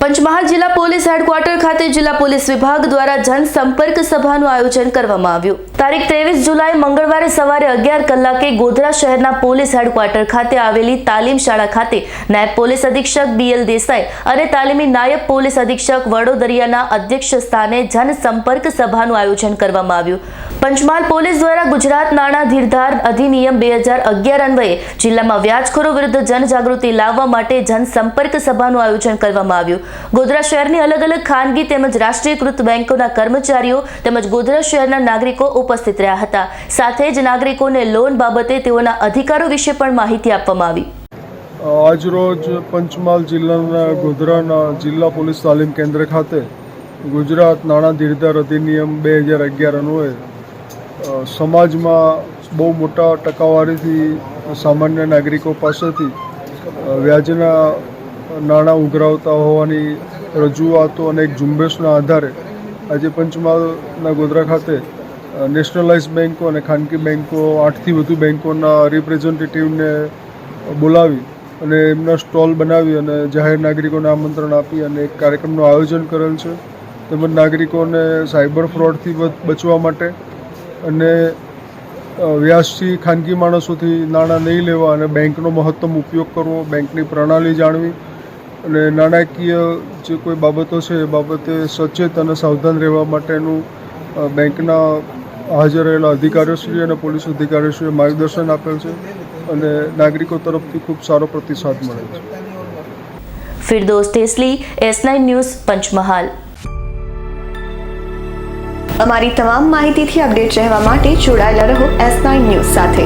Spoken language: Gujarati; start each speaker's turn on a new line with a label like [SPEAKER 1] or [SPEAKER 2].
[SPEAKER 1] પંચમહાલ જિલ્લા પોલીસ હેડક્વાર્ટર ખાતે જિલ્લા પોલીસ વિભાગ દ્વારા જનસંપર્ક સભાનું આયોજન કરવામાં આવ્યું. તારીખ ત્રેવીસ જુલાઈ મંગળવારે સવારે અગિયાર કલાકે ગોધરા શહેરના પોલીસ હેડક્વાર્ટર ખાતે આવેલી તાલીમ શાળા ખાતે નાયબ પોલીસ અધિક્ષક બીએલ દેસાઈ અને તાલીમી નાયબ પોલીસ અધિક્ષક વડોદરિયાના અધ્યક્ષ સ્થાને જનસંપર્ક સભાનું આયોજન કરવામાં આવ્યું. પંચમહાલ પોલીસ દ્વારા ગુજરાત નાણાં ધીરધાર અધિનિયમ બે હજાર અગિયાર અન્વયે જિલ્લામાં વ્યાજખોરો વિરુદ્ધ જનજાગૃતિ લાવવા માટે જનસંપર્ક સભાનું આયોજન કરવામાં આવ્યું. ગોધરા શહેરની અલગ અલગ ખાનગી તેમજ રાષ્ટ્રીયકૃત બેંકોના કર્મચારીઓ તેમજ ગોધરા શહેરના નાગરિકો ઉપસ્થિત રહ્યા હતા. સાથે જ નાગરિકોને લોન બાબતે તેઓના અધિકારો વિશે પણ માહિતી આપવામાં આવી.
[SPEAKER 2] આજરોજ પંચમહાલ જિલ્લાના ગોધરાના જિલ્લા પોલીસ તાલીમ કેન્દ્ર ખાતે ગુજરાત નાણાં ધીરધાર અધિનિયમ બે હજાર અગિયાર અન્વયે સમાજમાં બહુ મોટા ટકાવારીથી સામાન્ય નાગરિકો પાસેથી વ્યાજના નાણાં ઉઘરાવતા હોવાની રજૂઆતો અને એક ઝુંબેશના આધારે આજે પંચમહાલના ગોધરા ખાતે નેશનલાઇઝ બેન્કો અને ખાનગી બેન્કો આઠથી વધુ બેન્કોના રિપ્રેઝેન્ટેટિવને બોલાવી અને એમના સ્ટોલ બનાવી અને જાહેર નાગરિકોને આમંત્રણ આપી અને એક કાર્યક્રમનું આયોજન કરેલ છે. તેમજ નાગરિકોને સાયબર ફ્રોડથી બચવા માટે અને વ્યાજથી ખાનગી માણસોથી નાણાં નહીં લેવા અને બેંકનો મહત્તમ ઉપયોગ કરવો, બેંકની પ્રણાલી જાણવી અને નાણાકીય જે કોઈ બાબતો છે એ બાબતે સચેત અને સાવધાન રહેવા માટેનું બેંકના હાજર રહેલા અધિકારીઓશ્રી અને પોલીસ અધિકારીઓશ્રીએ માર્ગદર્શન આપેલ છે અને નાગરિકો તરફથી ખૂબ સારો પ્રતિસાદ મળે છે.
[SPEAKER 1] Firdos Tesli S nine news, Panchmahal.
[SPEAKER 3] અમારી તમામ માહિતીથી અપડેટ રહેવા માટે જોડાયેલા રહો એસ નાઇન ન્યૂઝ સાથે.